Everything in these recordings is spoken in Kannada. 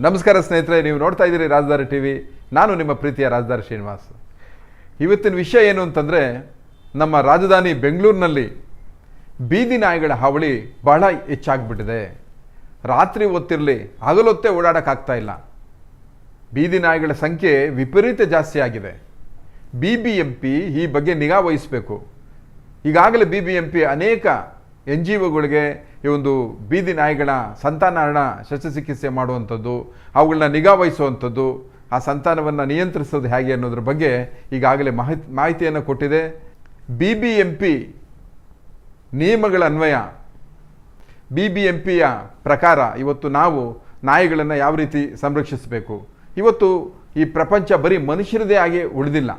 ನಮಸ್ಕಾರ ಸ್ನೇಹಿತರೆ, ನೀವು ನೋಡ್ತಾ ಇದ್ದೀರಿ ರಾಜಧಾರಿ ಟಿ ವಿ. ನಾನು ನಿಮ್ಮ ಪ್ರೀತಿಯ ರಾಜಧಾರಿ ಶ್ರೀನಿವಾಸ್. ಇವತ್ತಿನ ವಿಷಯ ಏನು ಅಂತಂದರೆ, ನಮ್ಮ ರಾಜಧಾನಿ ಬೆಂಗಳೂರಿನಲ್ಲಿ ಬೀದಿ ನಾಯಿಗಳ ಹಾವಳಿ ಬಹಳ ಹೆಚ್ಚಾಗ್ಬಿಟ್ಟಿದೆ. ರಾತ್ರಿ ಹೊತ್ತಿರಲಿ ಹಗಲೊತ್ತೇ ಓಡಾಡೋಕ್ಕಾಗ್ತಾ ಇಲ್ಲ. ಬೀದಿ ನಾಯಿಗಳ ಸಂಖ್ಯೆ ವಿಪರೀತ ಜಾಸ್ತಿ ಆಗಿದೆ. ಬಿ ಬಿ ಎಂ ಪಿ ಈ ಬಗ್ಗೆ ನಿಗಾ ವಹಿಸಬೇಕು. ಈಗಾಗಲೇ ಬಿ ಬಿ ಎಂ ಪಿ ಅನೇಕ ಎನ್ ಜಿ ಒಗಳಿಗೆ ಈ ಒಂದು ಬೀದಿ ನಾಯಿಗಳ ಸಂತಾನಹರಣ ಶಸ್ತ್ರಚಿಕಿತ್ಸೆ ಮಾಡುವಂಥದ್ದು ಅವುಗಳನ್ನ ನಿಗಾ ವಹಿಸುವಂಥದ್ದು, ಆ ಸಂತಾನವನ್ನು ನಿಯಂತ್ರಿಸೋದು ಹೇಗೆ ಅನ್ನೋದ್ರ ಬಗ್ಗೆ ಈಗಾಗಲೇ ಮಾಹಿತಿ, ಮಾಹಿತಿಯನ್ನು ಕೊಟ್ಟಿದೆ. ಬಿ ಬಿ ಎಂ ಪಿ ನಿಯಮಗಳ ಅನ್ವಯ ಬಿ ಬಿ ಎಂ ಪಿಯ ಪ್ರಕಾರ ಇವತ್ತು ನಾವು ನಾಯಿಗಳನ್ನು ಯಾವ ರೀತಿ ಸಂರಕ್ಷಿಸಬೇಕು? ಇವತ್ತು ಈ ಪ್ರಪಂಚ ಬರೀ ಮನುಷ್ಯರದೇ ಆಗಿ ಉಳಿದಿಲ್ಲ.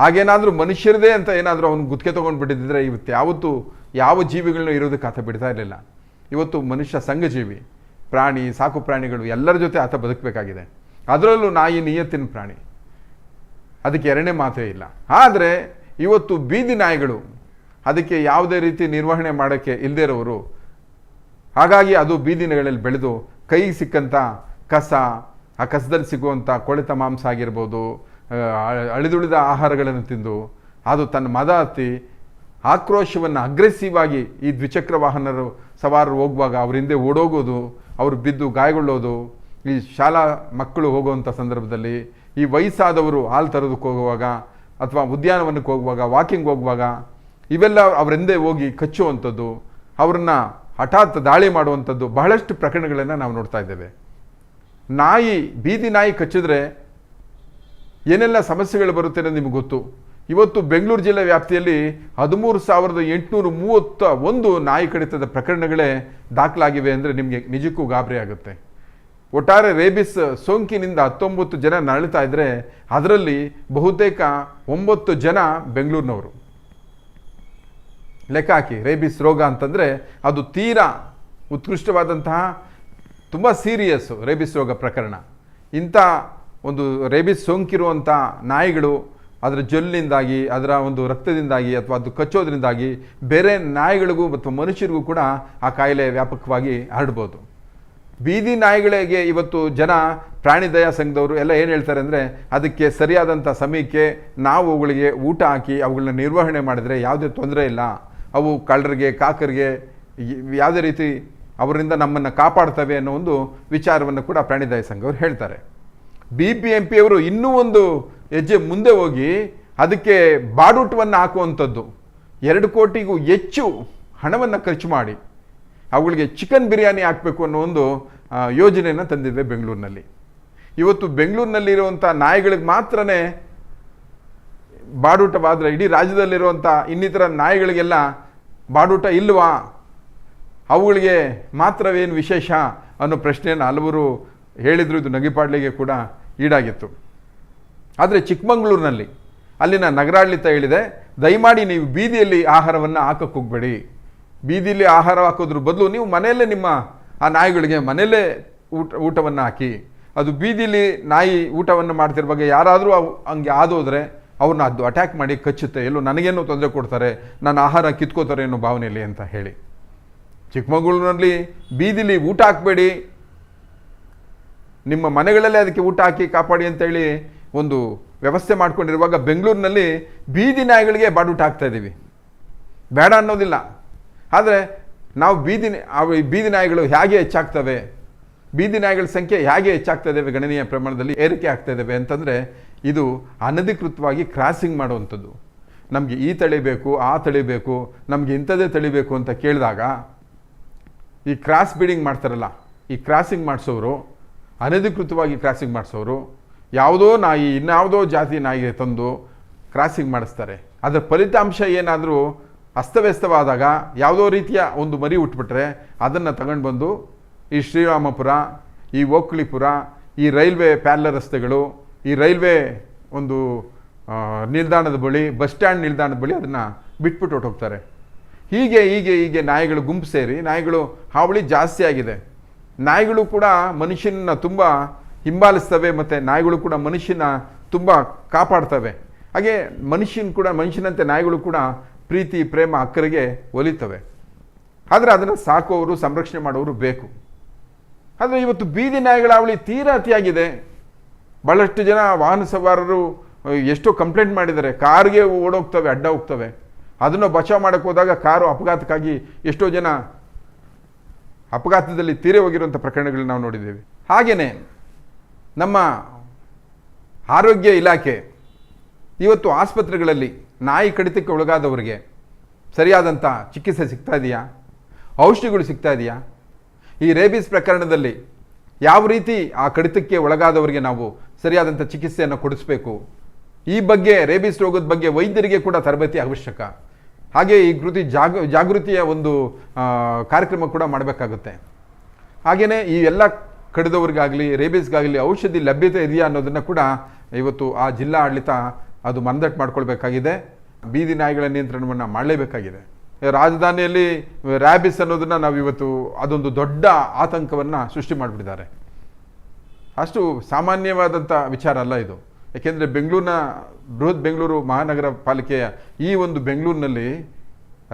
ಹಾಗೇನಾದರೂ ಮನುಷ್ಯರದೇ ಅಂತ ಏನಾದರೂ ಅವನು ಗುತ್ತಿಗೆ ತೊಗೊಂಡ್ಬಿಟ್ಟಿದ್ರೆ ಇವತ್ತು ಯಾವತ್ತೂ ಯಾವ ಜೀವಿಗಳನ್ನೂ ಇರೋದಕ್ಕೆ ಆತ ಬಿಡ್ತಾ ಇರಲಿಲ್ಲ. ಇವತ್ತು ಮನುಷ್ಯ ಸಂಘಜೀವಿ, ಪ್ರಾಣಿ, ಸಾಕು ಪ್ರಾಣಿಗಳು ಎಲ್ಲರ ಜೊತೆ ಆತ ಬದುಕಬೇಕಾಗಿದೆ. ಅದರಲ್ಲೂ ನಾಯಿ, ನಿಯತ್ತಿನ ಪ್ರಾಣಿ. ಅದಕ್ಕೆ ಎರಡನೇ ಮಾತೇ ಇಲ್ಲ. ಆದರೆ ಇವತ್ತು ಬೀದಿ ನಾಯಿಗಳು ಅದಕ್ಕೆ ಯಾವುದೇ ರೀತಿ ನಿರ್ವಹಣೆ ಮಾಡೋಕ್ಕೆ ಇಲ್ಲದೇ ಇರೋರು, ಹಾಗಾಗಿ ಅದು ಬೀದಿನಗಳಲ್ಲಿ ಬೆಳೆದು ಕೈಗೆ ಸಿಕ್ಕಂಥ ಕಸ ಆ ಕಸದಲ್ಲಿ ಸಿಗುವಂಥ ಕೊಳೆತ ಮಾಂಸ ಆಗಿರ್ಬೋದು ಅಳಿದುಳಿದ ಆಹಾರಗಳನ್ನು ತಿಂದು, ಅದು ತನ್ನ ಮದ ಹತ್ತಿ ಆಕ್ರೋಶವನ್ನು ಅಗ್ರೆಸಿವ್ ಆಗಿ ಈ ದ್ವಿಚಕ್ರ ವಾಹನರು ಸವಾರರು ಹೋಗುವಾಗ ಅವ್ರ ಹಿಂದೆ ಓಡೋಗೋದು, ಅವರು ಬಿದ್ದು ಗಾಯಗೊಳ್ಳೋದು, ಈ ಶಾಲಾ ಮಕ್ಕಳು ಹೋಗುವಂಥ ಸಂದರ್ಭದಲ್ಲಿ ಈ ವಯಸ್ಸಾದವರು ಹಾಲು ತರೋದಕ್ಕೆ ಹೋಗುವಾಗ ಅಥವಾ ಉದ್ಯಾನವನಕ್ಕೆ ಹೋಗುವಾಗ ವಾಕಿಂಗ್ ಹೋಗುವಾಗ ಇವೆಲ್ಲ ಅವ್ರ ಹಿಂದೆ ಹೋಗಿ ಕಚ್ಚುವಂಥದ್ದು, ಅವ್ರನ್ನ ಹಠಾತ್ ದಾಳಿ ಮಾಡುವಂಥದ್ದು ಬಹಳಷ್ಟು ಪ್ರಕರಣಗಳನ್ನು ನಾವು ನೋಡ್ತಾ ಇದ್ದೇವೆ. ನಾಯಿ, ಬೀದಿ ನಾಯಿ ಕಚ್ಚಿದ್ರೆ ಏನೆಲ್ಲ ಸಮಸ್ಯೆಗಳು ಬರುತ್ತೆ ಅನ್ನೋದು ನಿಮಗೆ ಗೊತ್ತು. ಇವತ್ತು ಬೆಂಗಳೂರು ಜಿಲ್ಲೆ ವ್ಯಾಪ್ತಿಯಲ್ಲಿ ಹದಿಮೂರು ಸಾವಿರದ ಎಂಟುನೂರ ಮೂವತ್ತ ಒಂದು ನಾಯಿ ಕಡಿತದ ಪ್ರಕರಣಗಳೇ ದಾಖಲಾಗಿವೆ ಅಂದರೆ ನಿಮಗೆ ನಿಜಕ್ಕೂ ಗಾಬರಿ ಆಗುತ್ತೆ. ಒಟ್ಟಾರೆ ರೇಬಿಸ್ ಸೋಂಕಿನಿಂದ ಹತ್ತೊಂಬತ್ತು ಜನ ನರಳುತ್ತಾ ಇದ್ದರೆ ಅದರಲ್ಲಿ ಬಹುತೇಕ ಒಂಬತ್ತು ಜನ ಬೆಂಗಳೂರಿನವರು. ಲೆಕ್ಕ ಹಾಕಿ, ರೇಬಿಸ್ ರೋಗ ಅಂತಂದರೆ ಅದು ತೀರಾ ಉತ್ಕೃಷ್ಟವಾದಂತಹ ತುಂಬ ಸೀರಿಯಸ್ಸು ರೇಬಿಸ್ ರೋಗ ಪ್ರಕರಣ. ಇಂಥ ಒಂದು ರೇಬಿಸ್ ಸೋಂಕಿರುವಂಥ ನಾಯಿಗಳು ಅದರ ಜೊಲ್ಲಿಂದಾಗಿ ಅದರ ಒಂದು ರಕ್ತದಿಂದಾಗಿ ಅಥವಾ ಅದು ಕಚ್ಚೋದ್ರಿಂದಾಗಿ ಬೇರೆ ನಾಯಿಗಳಿಗೂ ಮತ್ತು ಮನುಷ್ಯರಿಗೂ ಕೂಡ ಆ ಕಾಯಿಲೆ ವ್ಯಾಪಕವಾಗಿ ಹರಡ್ಬೋದು. ಬೀದಿ ನಾಯಿಗಳಿಗೆ ಇವತ್ತು ಜನ ಪ್ರಾಣಿ ದಯಾ ಸಂಘದವರು ಎಲ್ಲ ಏನು ಹೇಳ್ತಾರೆ ಅಂದರೆ ಅದಕ್ಕೆ ಸರಿಯಾದಂಥ ಸಮಯಕ್ಕೆ ನಾವು ಅವುಗಳಿಗೆ ಊಟ ಹಾಕಿ ಅವುಗಳನ್ನ ನಿರ್ವಹಣೆ ಮಾಡಿದರೆ ಯಾವುದೇ ತೊಂದರೆ ಇಲ್ಲ. ಅವು ಕಳ್ಳರಿಗೆ, ಕಾಕರಿಗೆ ಯಾವುದೇ ರೀತಿ ಅವರಿಂದ ನಮ್ಮನ್ನು ಕಾಪಾಡ್ತವೆ ಅನ್ನೋ ಒಂದು ವಿಚಾರವನ್ನು ಕೂಡ ಪ್ರಾಣಿದಾಯ ಸಂಘ ಸಂಘವರು ಹೇಳ್ತಾರೆ. ಬಿ ಪಿ ಎಂ ಪಿಯವರು ಇನ್ನೂ ಒಂದು ಹೆಜ್ಜೆ ಮುಂದೆ ಹೋಗಿ ಅದಕ್ಕೆ ಬಾಡೂಟವನ್ನು ಹಾಕುವಂಥದ್ದು. ಎರಡು ಕೋಟಿಗೂ ಹೆಚ್ಚು ಹಣವನ್ನು ಖರ್ಚು ಮಾಡಿ ಅವುಗಳಿಗೆ ಚಿಕನ್ ಬಿರಿಯಾನಿ ಹಾಕಬೇಕು ಅನ್ನೋ ಒಂದು ಯೋಜನೆಯನ್ನು ತಂದಿದೆ ಬೆಂಗಳೂರಿನಲ್ಲಿ. ಇವತ್ತು ಬೆಂಗಳೂರಿನಲ್ಲಿರುವಂಥ ನಾಯಿಗಳಿಗೆ ಮಾತ್ರನೇ ಬಾಡೂಟವಾದರೆ, ಇಡೀ ರಾಜ್ಯದಲ್ಲಿರುವಂಥ ಇನ್ನಿತರ ನಾಯಿಗಳಿಗೆಲ್ಲ ಬಾಡೂಟ ಇಲ್ವಾ? ಅವುಗಳಿಗೆ ಮಾತ್ರವೇನು ವಿಶೇಷ ಅನ್ನೋ ಪ್ರಶ್ನೆಯನ್ನು ಹಲವರು ಹೇಳಿದರು, ಇದು ನಗಿಪಾಡ್ಲಿಗೆ ಕೂಡ ಈಡಾಗಿತ್ತು. ಆದರೆ ಚಿಕ್ಕಮಗಳೂರಿನಲ್ಲಿ ಅಲ್ಲಿನ ನಗರಾಡಳಿತ ಹೇಳಿದೆ, ದಯಮಾಡಿ ನೀವು ಬೀದಿಯಲ್ಲಿ ಆಹಾರವನ್ನು ಹಾಕಕ್ಕೆ ಹೋಗಬೇಡಿ. ಬೀದಿಯಲ್ಲಿ ಆಹಾರ ಹಾಕೋದ್ರ ಬದಲು ನೀವು ಮನೆಯಲ್ಲೇ ನಿಮ್ಮ ಆ ನಾಯಿಗಳಿಗೆ ಮನೆಯಲ್ಲೇ ಊಟ, ಊಟವನ್ನು ಹಾಕಿ. ಅದು ಬೀದಿಲಿ ನಾಯಿ ಊಟವನ್ನು ಮಾಡ್ತಿರುವಾಗ ಯಾರಾದರೂ ಅವು ಹಂಗೆ ಆದೋದ್ರೆ ಅವ್ರನ್ನ ಅದು ಅಟ್ಯಾಕ್ ಮಾಡಿ ಕಚ್ಚುತ್ತೆ. ಎಲ್ಲೋ ನನಗೇನೋ ತೊಂದರೆ ಕೊಡ್ತಾರೆ. ನನ್ನ ಆಹಾರ ಕಿತ್ಕೋತಾರೆ ಅನ್ನೋ ಭಾವನೆಯಲ್ಲಿ ಅಂತ ಹೇಳಿ. ಚಿಕ್ಕಮಗಳೂರಿನಲ್ಲಿ ಬೀದಿಲಿ ಊಟ ಹಾಕಬೇಡಿ. ನಿಮ್ಮ ಮನೆಗಳಲ್ಲೇ ಅದಕ್ಕೆ ಊಟ ಹಾಕಿ ಕಾಪಾಡಿ ಅಂತೇಳಿ ಒಂದು ವ್ಯವಸ್ಥೆ ಮಾಡ್ಕೊಂಡಿರುವಾಗ ಬೆಂಗಳೂರಿನಲ್ಲಿ ಬೀದಿ ನಾಯಿಗಳಿಗೆ ಬಾಡೂಟ ಹಾಕ್ತಾ ಇದ್ದೀವಿ. ಬೇಡ ಅನ್ನೋದಿಲ್ಲ. ಆದರೆ ನಾವು ಬೀದಿ ಬೀದಿ ನಾಯಿಗಳು ಹೇಗೆ ಹೆಚ್ಚಾಗ್ತವೆ? ಬೀದಿ ನಾಯಿಗಳ ಸಂಖ್ಯೆ ಹೇಗೆ ಹೆಚ್ಚಾಗ್ತಾ ಇದ್ದಾವೆ ಗಣನೀಯ ಪ್ರಮಾಣದಲ್ಲಿ ಏರಿಕೆ ಆಗ್ತಾ ಇದ್ದಾವೆ ಅಂತಂದರೆ ಇದು ಅನಧಿಕೃತವಾಗಿ ಕ್ರಾಸಿಂಗ್ ಮಾಡುವಂಥದ್ದು. ನಮಗೆ ಈ ತಳಿ ಬೇಕು, ಆ ತಳಿ ಬೇಕು, ನಮಗೆ ಇಂಥದ್ದೇ ತಳಿ ಬೇಕು ಅಂತ ಕೇಳಿದಾಗ ಈ ಕ್ರಾಸ್ ಬೀಡಿಂಗ್ ಮಾಡ್ತಾರಲ್ಲ, ಈ ಕ್ರಾಸಿಂಗ್ ಮಾಡಿಸೋರು ಅನಧಿಕೃತವಾಗಿ ಕ್ರಾಸಿಂಗ್ ಮಾಡಿಸೋರು ಯಾವುದೋ ನಾಯಿ, ಇನ್ಯಾವುದೋ ಜಾತಿ ನಾಯಿಗೆ ತಂದು ಕ್ರಾಸಿಂಗ್ ಮಾಡಿಸ್ತಾರೆ. ಅದರ ಫಲಿತಾಂಶ ಏನಾದರೂ ಅಸ್ತವ್ಯಸ್ತವಾದಾಗ ಯಾವುದೋ ರೀತಿಯ ಒಂದು ಮರಿ ಉಟ್ಬಿಟ್ರೆ ಅದನ್ನು ತಗೊಂಡು ಬಂದು ಈ ಶ್ರೀರಾಮಪುರ, ಈ ಓಕ್ಳಿಪುರ ಈ ರೈಲ್ವೆ ಪ್ಯಾರ್ಲ ರಸ್ತೆಗಳು, ಈ ರೈಲ್ವೆ ಒಂದು ನಿಲ್ದಾಣದ ಬಳಿ, ಬಸ್ ಸ್ಟ್ಯಾಂಡ್ ನಿಲ್ದಾಣದ ಬಳಿ ಅದನ್ನು ಬಿಟ್ಬಿಟ್ಟು ಹೊರ್ಟೋಗ್ತಾರೆ. ಹೀಗೆ ಹೀಗೆ ಹೀಗೆ ನಾಯಿಗಳು ಗುಂಪು ಸೇರಿ ನಾಯಿಗಳು ಹಾವಳಿ ಜಾಸ್ತಿ ಆಗಿದೆ. ನಾಯಿಗಳು ಕೂಡ ಮನುಷ್ಯನ ತುಂಬ ಹಿಂಬಾಲಿಸ್ತವೆ ಮತ್ತು ನಾಯಿಗಳು ಕೂಡ ಮನುಷ್ಯನ ತುಂಬ ಕಾಪಾಡ್ತವೆ. ಹಾಗೆ ಮನುಷ್ಯನ ಕೂಡ ಮನುಷ್ಯನಂತೆ ನಾಯಿಗಳು ಕೂಡ ಪ್ರೀತಿ, ಪ್ರೇಮ, ಅಕ್ಕರಿಗೆ ಒಲಿತವೆ. ಆದರೆ ಅದನ್ನು ಸಾಕುವವರು, ಸಂರಕ್ಷಣೆ ಮಾಡೋರು ಬೇಕು. ಆದರೆ ಇವತ್ತು ಬೀದಿ ನಾಯಿಗಳ ಅವಳಿ ತೀರಾ ಅತಿಯಾಗಿದೆ. ಭಾಳಷ್ಟು ಜನ ವಾಹನ ಸವಾರರು ಎಷ್ಟೋ ಕಂಪ್ಲೇಂಟ್ ಮಾಡಿದ್ದಾರೆ. ಕಾರ್ಗೆ ಓಡೋಗ್ತವೆ, ಅಡ್ಡ ಹೋಗ್ತವೆ. ಅದನ್ನು ಬಚಾವ್ ಮಾಡೋಕ್ಕೆ ಹೋದಾಗ ಕಾರು ಅಪಘಾತಕ್ಕಾಗಿ ಎಷ್ಟೋ ಜನ ಅಪಘಾತದಲ್ಲಿ ತೀರೆ ಹೋಗಿರುವಂಥ ಪ್ರಕರಣಗಳನ್ನ ನಾವು ನೋಡಿದ್ದೇವೆ. ಹಾಗೆಯೇ ನಮ್ಮ ಆರೋಗ್ಯ ಇಲಾಖೆ ಇವತ್ತು ಆಸ್ಪತ್ರೆಗಳಲ್ಲಿ ನಾಯಿ ಕಡಿತಕ್ಕೆ ಒಳಗಾದವರಿಗೆ ಸರಿಯಾದಂಥ ಚಿಕಿತ್ಸೆ ಸಿಗ್ತಾ ಇದೆಯಾ? ಔಷಧಿಗಳು ಸಿಗ್ತಾ ಇದೆಯಾ? ಈ ರೇಬಿಸ್ ಪ್ರಕರಣದಲ್ಲಿ ಯಾವ ರೀತಿ ಆ ಕಡಿತಕ್ಕೆ ಒಳಗಾದವರಿಗೆ ನಾವು ಸರಿಯಾದಂಥ ಚಿಕಿತ್ಸೆಯನ್ನು ಕೊಡಿಸಬೇಕು? ಈ ಬಗ್ಗೆ ರೇಬಿಸ್ ರೋಗದ ಬಗ್ಗೆ ವೈದ್ಯರಿಗೆ ಕೂಡ ತರಬೇತಿ ಅವಶ್ಯಕ. ಹಾಗೆ ಈ ಕೃತಿ ಜಾಗ, ಜಾಗೃತಿಯ ಒಂದು ಕಾರ್ಯಕ್ರಮ ಕೂಡ ಮಾಡಬೇಕಾಗುತ್ತೆ. ಹಾಗೆಯೇ ಈ ಎಲ್ಲ ಕಡಿದವ್ರಿಗಾಗಲಿ, ರೇಬಿಸ್ಗಾಗಲಿ ಔಷಧಿ ಲಭ್ಯತೆ ಇದೆಯಾ ಅನ್ನೋದನ್ನು ಕೂಡ ಇವತ್ತು ಆ ಜಿಲ್ಲಾ ಆಡಳಿತ ಅದು ಮನದಟ್ಟು ಮಾಡ್ಕೊಳ್ಬೇಕಾಗಿದೆ. ಬೀದಿ ನಾಯಿಗಳ ನಿಯಂತ್ರಣವನ್ನು ಮಾಡಲೇಬೇಕಾಗಿದೆ. ರಾಜಧಾನಿಯಲ್ಲಿ ರ್ಯಾಬಿಸ್ ಅನ್ನೋದನ್ನು ನಾವು ಇವತ್ತು ಅದೊಂದು ದೊಡ್ಡ ಆತಂಕವನ್ನು ಸೃಷ್ಟಿ ಮಾಡಿಬಿಟ್ಟಿದ್ದಾರೆ. ಅಷ್ಟು ಸಾಮಾನ್ಯವಾದಂಥ ವಿಚಾರ ಅಲ್ಲ ಇದು. ಯಾಕೆಂದರೆ ಬೆಂಗಳೂರಿನ ಬೃಹತ್ ಬೆಂಗಳೂರು ಮಹಾನಗರ ಪಾಲಿಕೆಯ ಈ ಒಂದು ಬೆಂಗಳೂರಿನಲ್ಲಿ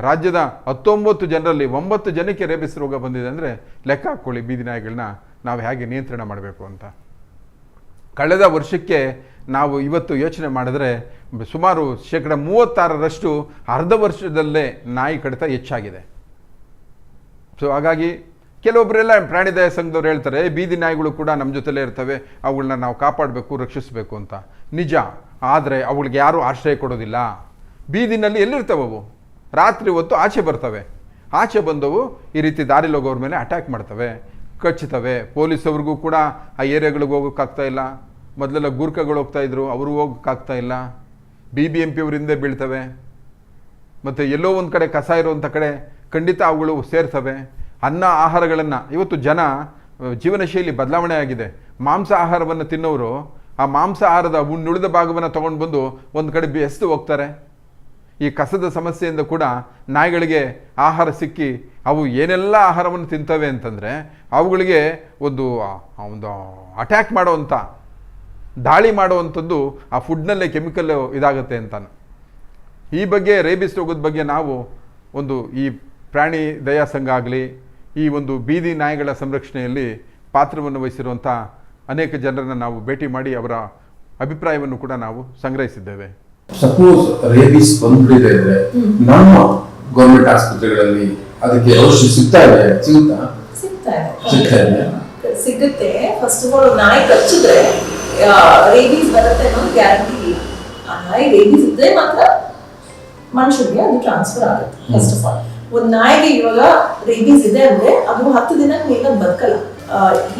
ರಾಜ್ಯದ ಹತ್ತೊಂಬತ್ತು ಜನರಲ್ಲಿ ಒಂಬತ್ತು ಜನಕ್ಕೆ ರೇಬಿಸ್ ರೋಗ ಬಂದಿದೆ ಅಂದರೆ ಲೆಕ್ಕ ಹಾಕ್ಕೊಳ್ಳಿ ಬೀದಿ ನಾಯಿಗಳನ್ನ ನಾವು ಹೇಗೆ ನಿಯಂತ್ರಣ ಮಾಡಬೇಕು ಅಂತ. ಕಳೆದ ವರ್ಷಕ್ಕೆ ನಾವು ಇವತ್ತು ಯೋಚನೆ ಮಾಡಿದ್ರೆ ಸುಮಾರು ಶೇಕಡ ಮೂವತ್ತಾರರಷ್ಟು ಅರ್ಧ ವರ್ಷದಲ್ಲೇ ನಾಯಿ ಕಡಿತ ಹೆಚ್ಚಾಗಿದೆ. ಸೊ ಹಾಗಾಗಿ ಕೆಲವೊಬ್ಬರೆಲ್ಲ ಪ್ರಾಣಿದಯ ಸಂಘದವ್ರು ಹೇಳ್ತಾರೆ "ಏ, ಬೀದಿ ನಾಯಿಗಳು ಕೂಡ ನಮ್ಮ ಜೊತೆಲೇ ಇರ್ತವೆ ಅವುಗಳನ್ನ ನಾವು ಕಾಪಾಡಬೇಕು ರಕ್ಷಿಸಬೇಕು ಅಂತ. ನಿಜ. ಆದರೆ ಅವುಗಳಿಗೆ ಯಾರೂ ಆಶ್ರಯ ಕೊಡೋದಿಲ್ಲ. ಬೀದಿನಲ್ಲಿ ಎಲ್ಲಿರ್ತವೆ ಅವು? ರಾತ್ರಿ ಹೊತ್ತು ಆಚೆ ಬರ್ತವೆ. ಆಚೆ ಬಂದವು ಈ ರೀತಿ ದಾರಿಲಿ ಹೋಗೋರ ಮೇಲೆ ಅಟ್ಯಾಕ್ ಮಾಡ್ತವೆ. ಕಚ್ಚುತ್ತವೆ ಪೊಲೀಸವ್ರಿಗೂ ಕೂಡ ಆ ಏರಿಯಾಗಳಿಗೆ ಹೋಗೋಕ್ಕಾಗ್ತಾ ಇಲ್ಲ. ಮೊದಲೆಲ್ಲ ಗೂರ್ಖಗಳು ಹೋಗ್ತಾ ಇದ್ರು ಅವರು ಹೋಗೋಕ್ಕಾಗ್ತಾ ಇಲ್ಲ. ಬಿ ಬಿ ಎಂ ಪಿ ಅವ್ರ ಹಿಂದೆ ಬೀಳ್ತವೆ. ಮತ್ತು ಎಲ್ಲೋ ಒಂದು ಕಡೆ ಕಸ ಇರುವಂಥ ಕಡೆ ಖಂಡಿತ ಅವುಗಳು ಸೇರ್ತವೆ. ಅನ್ನ ಆಹಾರಗಳನ್ನು, ಇವತ್ತು ಜನ ಜೀವನ ಶೈಲಿ ಬದಲಾವಣೆ ಆಗಿದೆ. ಮಾಂಸ ಆಹಾರವನ್ನು ತಿನ್ನೋರು, ಆ ಮಾಂಸ ಆಹಾರದ ಉಣ್ಣುಳಿದ ಭಾಗವನ್ನು ತೊಗೊಂಡು ಬಂದು ಒಂದು ಕಡೆ ಬೆಸ್ತು ಹೋಗ್ತಾರೆ. ಈ ಕಸದ ಸಮಸ್ಯೆಯಿಂದ ಕೂಡ ನಾಯಿಗಳಿಗೆ ಆಹಾರ ಸಿಕ್ಕಿ, ಅವು ಏನೆಲ್ಲ ಆಹಾರವನ್ನು ತಿಂತವೆ ಅಂತಂದರೆ, ಅವುಗಳಿಗೆ ಒಂದು ಒಂದು ಅಟ್ಯಾಕ್ ಮಾಡುವಂಥ ದಾಳಿ ಮಾಡುವಂಥದ್ದು ಆ ಫುಡ್ನಲ್ಲೇ ಕೆಮಿಕಲ್ ಇದಾಗುತ್ತೆ ಅಂತಾನೆ. ಈ ಬಗ್ಗೆ ರೇಬಿಸ್ ರೋಗದ ಬಗ್ಗೆ ನಾವು ಒಂದು ಈ ಪ್ರಾಣಿ ದಯಾ ಸಂಘ ಆಗಲಿ ಈ ಒಂದು ಬೀದಿ ನಾಯಿಗಳ ಸಂರಕ್ಷಣೆಯಲ್ಲಿ ಪಾತ್ರವನ್ನು ವಹಿಸಿರುವಂಥ ಅನೇಕ ಜನರನ್ನು ನಾವು ಭೇಟಿ ಮಾಡಿ ಅವರ ಅಭಿಪ್ರಾಯವನ್ನು ಕೂಡ ನಾವು ಸಂಗ್ರಹಿಸಿದ್ದೇವೆ. ಸಪೋಸ್ ರೇಬಿಸ್ ಬಂದ್ಬಿಟ್ಟಿದೆ ಅಂದ್ರೆ ನಮ್ಮ ಗೌರ್ಮೆಂಟ್ ಆಸ್ಪತ್ರೆಗಳಲ್ಲಿ ಅದಕ್ಕೆ ಔಷಧಿ ಸಿಗ್ತಾ ಇದೆ ಸಿಗುತ್ತಾ? ಸಿಗ್ತಾ ಇದೆ. ಸಿಗ್ತಾ ಇದೆ? ಸಿಗುತ್ತೆ. ಫಸ್ಟ್ ಆಫ್ ಆಲ್ ನಾಯಿ ಕಚ್ಚಿದ್ರೆ ರೇಬೀಸ್ ಬರುತ್ತೆ ಅನ್ನೋದು ಗ್ಯಾರಂಟಿ ಇಲ್ಲ. ಆ ನಾಯಿ ರೇಬೀಸ್ ಇದ್ರೆ ಮಾತ್ರ ಮನುಷ್ಯರಿಗೆ ಅದು ಟ್ರಾನ್ಸ್ಫರ್ ಆಗುತ್ತೆ ಫಸ್ಟ್ ಆಫ್ ಆಲ್ ಒಂದ್ ನಾಯಿಗೆ ಇವಾಗ ರೇಬೀಸ್ ಇದೆ ಅಂದ್ರೆ ಅದು ಹತ್ತು ದಿನ ಮೇಲೆ ಬದುಕಲ್ಲ.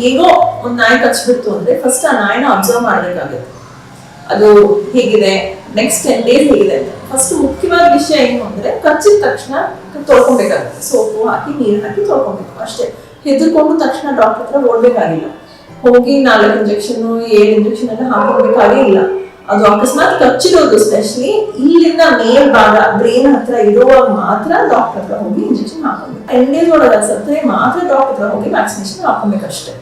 ಹೇಗೋ ಒಂದ್ ನಾಯಿ ಕಚ್ಬಿಡ್ತು ಅಂದ್ರೆ ಫಸ್ಟ್ ಆ ನಾಯಿನ ಅಬ್ಸರ್ವ್ ಮಾಡ್ಬೇಕಾಗುತ್ತೆ. ಅದು ಹೇಗಿದೆ? ನೆಕ್ಸ್ಟ್ ಟೆನ್ ಡೇಸ್ ಹೇಗಿದೆ ಫಸ್ಟ್ ಮುಖ್ಯವಾದ ವಿಷಯ ಏನು ಅಂದ್ರೆ ಕಚ್ಚಿದ ತಕ್ಷಣ ತೊಳ್ಕೊಬೇಕಾಗುತ್ತೆ. ಸೋಪು ಹಾಕಿ, ನೀರು ಹಾಕಿ ತೊಳ್ಕೊಬೇಕು. ಅಷ್ಟೇ. ಹೆದರ್ಕೊಂಡು ತಕ್ಷಣ ಡಾಕ್ಟರ್ ಹತ್ರ ಓಡ್ಬೇಕಾಗಿಲ್ಲ. ಹೋಗಿ ನಾಲ್ಕು ಇಂಜೆಕ್ಷನ್ ಏಳು ಇಂಜೆಕ್ಷನ್ ಎಲ್ಲ ಹಾಕೊಬೇಕಾಗೇ ಅದು ಅಕಸ್ಮಾತ್ ಕಚ್ಚಿರೋದು ಸ್ಪೆಷಲಿ ಇಲ್ಲಿಂದ ಮೇಲ್ ಭಾಗ ಬ್ರೈನ್ ಹತ್ರ ಇರುವಾಗ ಮಾತ್ರ ಡಾಕ್ಟರ್ ಹತ್ರ ಹೋಗಿ ಇಂಜೆಕ್ಷನ್ ಹಾಕೋದು ಟೆನ್ ಡೇಸ್ ಒಳಗೆ ಮಾತ್ರ ಡಾಕ್ಟರ್ ಹತ್ರ ಹೋಗಿ ವ್ಯಾಕ್ಸಿನೇಷನ್ ಹಾಕೋಬೇಕಷ್ಟೇ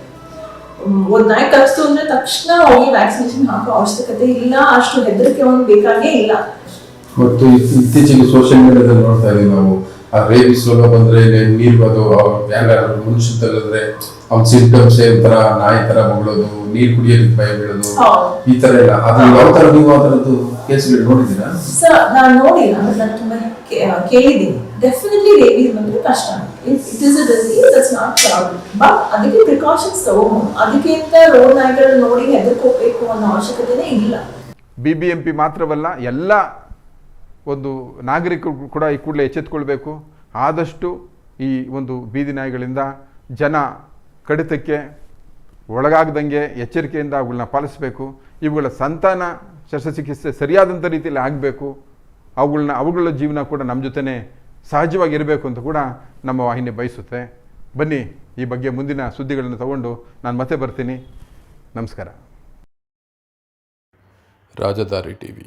ಒಂದ್ ನಾಯಿ ಕಚ್ತು ಅಂದ್ರೆ ತಕ್ಷಣ ಹೋಗಿ ವ್ಯಾಕ್ಸಿನೇಷನ್ ಹಾಕೋ ಅವಶ್ಯಕತೆ ಇಲ್ಲ, ಅಷ್ಟು ಹೆದರಿಕೆ ಒಂದು ಬೇಕಾಗೇ ಇಲ್ಲ. ಮತ್ತು ಇತ್- ಇತ್ತೀಚೆಗೆ ಸೋಷಿಯಲ್ ಮೀಡಿಯಾದಲ್ಲಿ ನೋಡ್ತಾ ಇದೀವಿ ನಾವು. ಆ ರೇಬಿಸ್ ರೋಗ ಬಂದ್ರೆ ನೀರು ಅದು ಮ್ಯಾಲ ಮನುಷ್ಯ ತಗದ್ರೆ ಅವ್ನ ಸಿಂಟಮ್ಸ್ ತರ ನಾಯಿ ತರ ಮಗಳೋದು ನೀರ್ ಕುಡಿಯೋದಕ್ಕೆ ಭಯ ಬೀಳೋದು ಈ ತರ ಎಲ್ಲ. ಅದು ಯಾವ ತರ ನೀವು ಅದರದ್ದು ಕೇಸ್ಗಳು ನೋಡಿದ್ದೀರಾ? ಸರ್ ನಾನು ನೋಡಿಲ್ಲ ಅಂದ್ರೆ ನಾನು ತುಂಬಾ ಕೇಳಿದ್ದೀನಿ. ಡೆಫಿನೆಟ್ಲಿ ರೇಬೀಸ್ ಬಂದ್ರೆ ಕಷ್ಟ. It is a disease that's not problem but ಅದಕ್ಕೆ ಪ್ರಿಕಾಷನ್ಸ್ ತಗೋಬಹುದು ಅದಕ್ಕೆ ಅಂತ ರೋಡ್ ನಾಯಿಗಳನ್ನ ನೋಡಿ ಹೆದರ್ಕೋಬೇಕು ಅನ್ನೋ ಅವಶ್ಯಕತೆನೇ ಇಲ್ಲ. ಬಿಬಿಎಂಪಿ ಮಾತ್ರವಲ್ಲ ಎಲ್ಲ ಒಂದು ನಾಗರಿಕರು ಕೂಡ ಈ ಕೂಡಲೇ ಎಚ್ಚೆತ್ತುಕೊಳ್ಬೇಕು ಆದಷ್ಟು ಈ ಒಂದು ಬೀದಿ ನಾಯಿಗಳಿಂದ ಜನ ಕಡಿತಕ್ಕೆ ಒಳಗಾಗದಂಗೆ ಎಚ್ಚರಿಕೆಯಿಂದ ಅವುಗಳನ್ನ ಪಾಲಿಸಬೇಕು. ಇವುಗಳ ಸಂತಾನ ಶಸ್ತ್ರಚಿಕಿತ್ಸೆ ಸರಿಯಾದಂಥ ರೀತಿಯಲ್ಲಿ ಆಗಬೇಕು. ಅವುಗಳನ್ನ ಅವುಗಳ ಜೀವನ ಕೂಡ ನಮ್ಮ ಜೊತೆನೇ ಸಹಜವಾಗಿರಬೇಕು ಅಂತ ಕೂಡ ನಮ್ಮ ವಾಹಿನಿ ಬಯಸುತ್ತೆ. ಬನ್ನಿ, ಈ ಬಗ್ಗೆ ಮುಂದಿನ ಸುದ್ದಿಗಳನ್ನು ತಗೊಂಡು ನಾನು ಮತ್ತೆ ಬರ್ತೀನಿ. ನಮಸ್ಕಾರ. ರಾಜಧಾರಿ ಟಿವಿ.